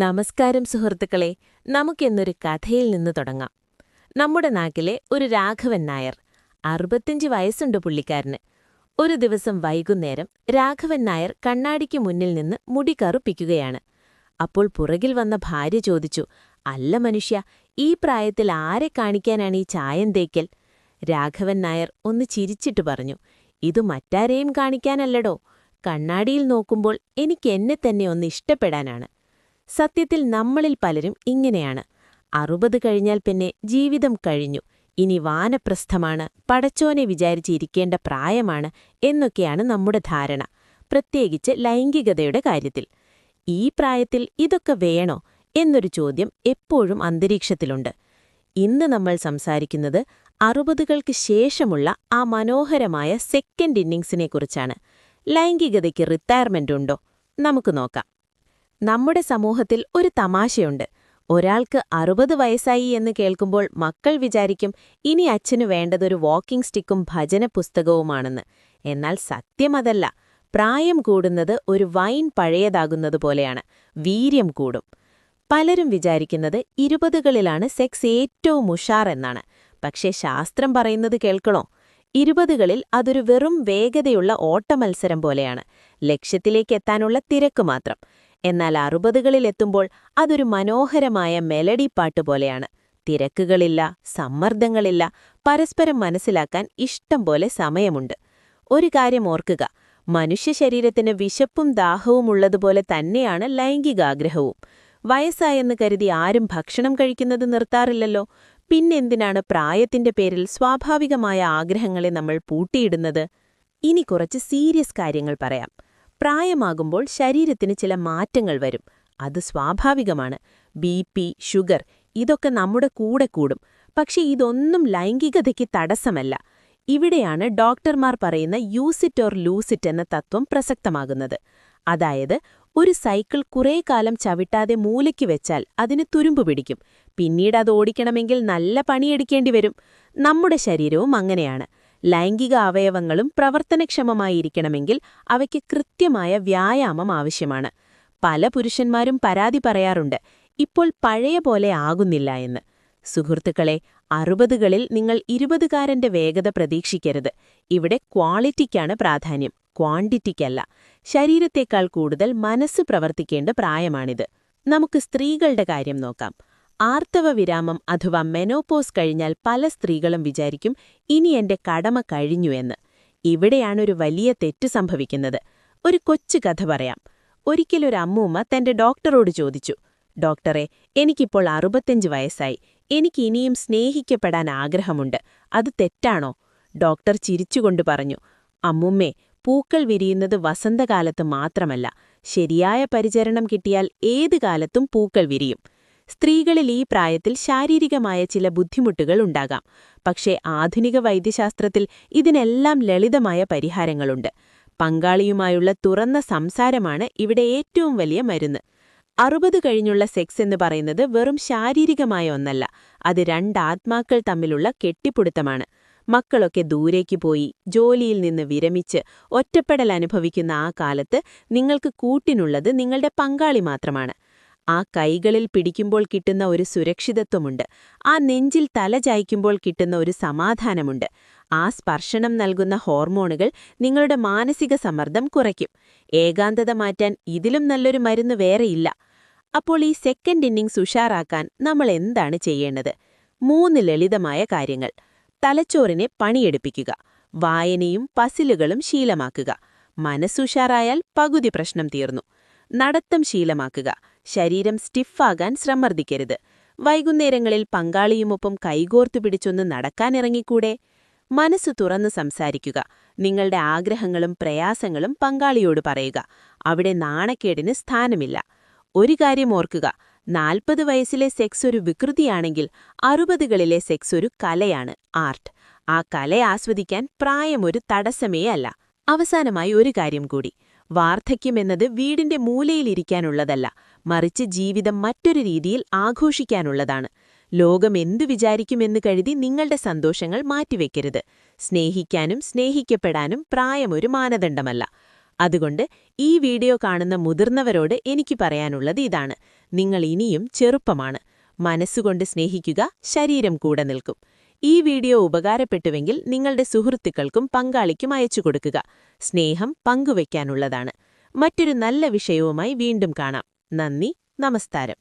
നമസ്കാരം സുഹൃത്തുക്കളെ നമുക്കെന്നൊരു കഥയിൽ നിന്ന് തുടങ്ങാം. നമ്മുടെ നാട്ടിലെ ഒരു രാഘവൻ നായർ അറുപത്തിയഞ്ച് വയസ്സുണ്ട് പുള്ളിക്കാരന്. ഒരു ദിവസം വൈകുന്നേരം രാഘവൻ നായർ കണ്ണാടിക്ക് മുന്നിൽ നിന്ന് മുടി കറുപ്പിക്കുകയാണ്. അപ്പോൾ പുറകിൽ വന്ന ഭാര്യ ചോദിച്ചു അല്ല മനുഷ്യ ഈ പ്രായത്തിൽ ആരെ കാണിക്കാനാണ് ഈ ചായം തേക്കൽ? രാഘവൻ നായർ ഒന്ന് ചിരിച്ചിട്ട് പറഞ്ഞു ഇത് മറ്റാരെയും കാണിക്കാനല്ലടോ. കണ്ണാടിയിൽ നോക്കുമ്പോൾ എനിക്ക് എന്നെ തന്നെ ഒന്ന് ഇഷ്ടപ്പെടാനാണ്. സത്യത്തിൽ നമ്മളിൽ പലരും ഇങ്ങനെയാണ്. അറുപത് കഴിഞ്ഞാൽ പിന്നെ ജീവിതം കഴിഞ്ഞു. ഇനി വാനപ്രസ്ഥമാണ് പടച്ചോനെ വിചാരിച്ചിരിക്കേണ്ട പ്രായമാണ് എന്നൊക്കെയാണ് നമ്മുടെ ധാരണ. പ്രത്യേകിച്ച് ലൈംഗികതയുടെ കാര്യത്തിൽ. ഈ പ്രായത്തിൽ ഇതൊക്കെ വേണോ എന്നൊരു ചോദ്യം എപ്പോഴും അന്തരീക്ഷത്തിലുണ്ട്. ഇന്ന് നമ്മൾ സംസാരിക്കുന്നത് അറുപതുകൾക്ക് ശേഷമുള്ള ആ മനോഹരമായ സെക്കൻഡ് ഇന്നിങ്സിനെക്കുറിച്ചാണ് ലൈംഗികതയ്ക്ക് റിട്ടയർമെന്റ് ഉണ്ടോ? നമുക്ക് നോക്കാം. നമ്മുടെ സമൂഹത്തിൽ ഒരു തമാശയുണ്ട്. ഒരാൾക്ക് അറുപത് വയസ്സായി എന്ന് കേൾക്കുമ്പോൾ മക്കൾ വിചാരിക്കും ഇനി അച്ഛനു വേണ്ടതൊരു വാക്കിംഗ് സ്റ്റിക്കും ഭജന പുസ്തകവുമാണെന്ന് എന്നാൽ സത്യമതല്ല. പ്രായം കൂടുന്നത് ഒരു വൈൻ പഴയതാകുന്നത് പോലെയാണ്. വീര്യം കൂടും. പലരും വിചാരിക്കുന്നത് ഇരുപതുകളിലാണ് സെക്സ് ഏറ്റവും ഉഷാർ എന്നാണ് പക്ഷേ ശാസ്ത്രം പറയുന്നത് കേൾക്കണോ? ഇരുപതുകളിൽ അതൊരു വെറും വേഗതയുള്ള ഓട്ടമത്സരം പോലെയാണ്. ലക്ഷ്യത്തിലേക്കെത്താനുള്ള തിരക്ക് മാത്രം. എന്നാൽ അറുപതുകളിലെത്തുമ്പോൾ അതൊരു മനോഹരമായ മെലഡി പാട്ട് പോലെയാണ്. തിരക്കുകളില്ല സമ്മർദ്ദങ്ങളില്ല പരസ്പരം മനസ്സിലാക്കാൻ ഇഷ്ടം പോലെ സമയമുണ്ട്. ഒരു കാര്യം ഓർക്കുക മനുഷ്യ ശരീരത്തിന് വിശപ്പും ദാഹവും ഉള്ളതുപോലെ തന്നെയാണ് ലൈംഗികാഗ്രഹവും. വയസ്സായെന്ന് കരുതി ആരും ഭക്ഷണം കഴിക്കുന്നത് നിർത്താറില്ലല്ലോ. പിന്നെന്തിനാണ് പ്രായത്തിന്റെ പേരിൽ സ്വാഭാവികമായ ആഗ്രഹങ്ങളെ നമ്മൾ പൂട്ടിയിടുന്നത്? ഇനി കുറച്ച് സീരിയസ് കാര്യങ്ങൾ പറയാം. പ്രായമാകുമ്പോൾ ശരീരത്തിന് ചില മാറ്റങ്ങൾ വരും. അത് സ്വാഭാവികമാണ്. ബി പി ഷുഗർ ഇതൊക്കെ നമ്മുടെ കൂടെ കൂടും. പക്ഷെ ഇതൊന്നും ലൈംഗികതയ്ക്ക് തടസ്സമല്ല. ഇവിടെയാണ് ഡോക്ടർമാർ പറയുന്ന യൂസിറ്റ് ഓർ ലൂസിറ്റ് എന്ന തത്വം പ്രസക്തമാകുന്നത്. അതായത് ഒരു സൈക്കിൾ കുറേ കാലം ചവിട്ടാതെ മൂലയ്ക്ക് വെച്ചാൽ അതിന് തുരുമ്പ് പിടിക്കും. പിന്നീട് അത് ഓടിക്കണമെങ്കിൽ നല്ല പണിയെടുക്കേണ്ടി വരും. നമ്മുടെ ശരീരവും അങ്ങനെയാണ്. ലൈംഗിക അവയവങ്ങളും പ്രവർത്തനക്ഷമമായിരിക്കണമെങ്കിൽ അവയ്ക്ക് കൃത്യമായ വ്യായാമം ആവശ്യമാണ്. പല പുരുഷന്മാരും പരാതി പറയാറുണ്ട് ഇപ്പോൾ പഴയ പോലെ ആകുന്നില്ല എന്ന്. സുഹൃത്തുക്കളെ അറുപതുകളിൽ നിങ്ങൾ ഇരുപതുകാരന്റെ വേഗത പ്രതീക്ഷിക്കരുത്. ഇവിടെ ക്വാളിറ്റിക്കാണ് പ്രാധാന്യം ക്വാണ്ടിറ്റിക്കല്ല. ശരീരത്തേക്കാൾ കൂടുതൽ മനസ്സ് പ്രവർത്തിക്കേണ്ട പ്രായമാണിത്. നമുക്ക് സ്ത്രീകളുടെ കാര്യം നോക്കാം. ആർത്തവ വിരാമം അഥവാ മെനോപോസ് കഴിഞ്ഞാൽ പല സ്ത്രീകളും വിചാരിക്കും ഇനി എന്റെ കടമ കഴിഞ്ഞു എന്ന്. ഇവിടെയാണൊരു വലിയ തെറ്റ് സംഭവിക്കുന്നത്. ഒരു കൊച്ചു കഥ പറയാം. ഒരിക്കലൊരു അമ്മൂമ്മ തന്റെ ഡോക്ടറോട് ചോദിച്ചു ഡോക്ടറെ എനിക്കിപ്പോൾ അറുപത്തഞ്ച് വയസ്സായി. എനിക്ക് ഇനിയും സ്നേഹിക്കപ്പെടാൻ ആഗ്രഹമുണ്ട്. അത് തെറ്റാണോ? ഡോക്ടർ ചിരിച്ചുകൊണ്ട് പറഞ്ഞു അമ്മുമ്മേ പൂക്കൾ വിരിയുന്നത് വസന്തകാലത്ത് മാത്രമല്ല. ശരിയായ പരിചരണം കിട്ടിയാൽ ഏത് കാലത്തും പൂക്കൾ വിരിയും. സ്ത്രീകളിൽ ഈ പ്രായത്തിൽ ശാരീരികമായ ചില ബുദ്ധിമുട്ടുകൾ ഉണ്ടാകാം. പക്ഷേ ആധുനിക വൈദ്യശാസ്ത്രത്തിൽ ഇതിനെല്ലാം ലളിതമായ പരിഹാരങ്ങളുണ്ട്. പങ്കാളിയുമായുള്ള തുറന്ന സംസാരമാണ് ഇവിടെ ഏറ്റവും വലിയ മരുന്ന്. അറുപത് കഴിഞ്ഞുള്ള സെക്സ് എന്ന് പറയുന്നത് വെറും ശാരീരികമായ ഒന്നല്ല അത് രണ്ടാത്മാക്കൾ തമ്മിലുള്ള കെട്ടിപ്പിടുത്തമാണ്. മക്കളൊക്കെ ദൂരേക്ക് പോയി ജോലിയിൽ നിന്ന് വിരമിച്ച് ഒറ്റപ്പെടൽ അനുഭവിക്കുന്ന ആ കാലത്ത് നിങ്ങൾക്ക് കൂട്ടിനുള്ളത് നിങ്ങളുടെ പങ്കാളി മാത്രമാണ്. ആ കൈകളിൽ പിടിക്കുമ്പോൾ കിട്ടുന്ന ഒരു സുരക്ഷിതത്വമുണ്ട്. ആ നെഞ്ചിൽ തലചായ്ക്കുമ്പോൾ കിട്ടുന്ന ഒരു സമാധാനമുണ്ട്. ആ സ്പർശനം നൽകുന്ന ഹോർമോണുകൾ നിങ്ങളുടെ മാനസിക സമ്മർദ്ദം കുറയ്ക്കും. ഏകാന്തത മാറ്റാൻ ഇതിലും നല്ലൊരു മരുന്ന് വേറെയില്ല. അപ്പോൾ ഈ സെക്കൻഡ് ഇന്നിംഗ്സ് ഉഷാറാക്കാൻ നമ്മൾ എന്താണ് ചെയ്യേണ്ടത്? മൂന്ന് ലളിതമായ കാര്യങ്ങൾ. തലച്ചോറിനെ പണിയെടുപ്പിക്കുക. വായനയും പസിലുകളും ശീലമാക്കുക. മനസ്സുഷാറായാൽ പകുതി പ്രശ്നം തീർന്നു. നടത്തം ശീലമാക്കുക. ശരീരം സ്റ്റിഫാകാൻ ശ്രമർദ്ദിക്കരുത്. വൈകുന്നേരങ്ങളിൽ പങ്കാളിയുമൊപ്പം കൈകോർത്തു പിടിച്ചൊന്ന് നടക്കാനിറങ്ങിക്കൂടെ? മനസ്സ് തുറന്ന് സംസാരിക്കുക. നിങ്ങളുടെ ആഗ്രഹങ്ങളും പ്രയാസങ്ങളും പങ്കാളിയോട് പറയുക. അവിടെ നാണക്കേടിന് സ്ഥാനമില്ല. ഒരു കാര്യം ഓർക്കുക. നാൽപ്പത് വയസ്സിലെ സെക്സ് ഒരു വികൃതിയാണെങ്കിൽ അറുപതുകളിലെ സെക്സ് ഒരു കലയാണ് ആർട്ട്. ആ കല ആസ്വദിക്കാൻ പ്രായമൊരു തടസ്സമേ അല്ല. അവസാനമായി ഒരു കാര്യം കൂടി. വാർദ്ധക്യമെന്നത് വീടിന്റെ മൂലയിലിരിക്കാനുള്ളതല്ല മറിച്ച് ജീവിതം മറ്റൊരു രീതിയിൽ ആഘോഷിക്കാനുള്ളതാണ്. ലോകം എന്തു വിചാരിക്കുമെന്ന് കരുതി നിങ്ങളുടെ സന്തോഷങ്ങൾ മാറ്റിവെക്കരുത്. സ്നേഹിക്കാനും സ്നേഹിക്കപ്പെടാനും പ്രായമൊരു മാനദണ്ഡമല്ല. അതുകൊണ്ട് ഈ വീഡിയോ കാണുന്ന മുതിർന്നവരോട് എനിക്ക് പറയാനുള്ളത് ഇതാണ്. നിങ്ങൾ ഇനിയും ചെറുപ്പമാണ്. മനസ്സുകൊണ്ട് സ്നേഹിക്കുക ശരീരം കൂടെ നിൽക്കും. ഈ വീഡിയോ ഉപകാരപ്പെട്ടുവെങ്കിൽ നിങ്ങളുടെ സുഹൃത്തുക്കൾക്കും പങ്കാളിക്കും അയച്ചു കൊടുക്കുക. സ്നേഹം പങ്കുവയ്ക്കാനുള്ളതാണ് മറ്റൊരു നല്ല വിഷയവുമായി വീണ്ടും കാണാം. നന്ദി നമസ്കാരം.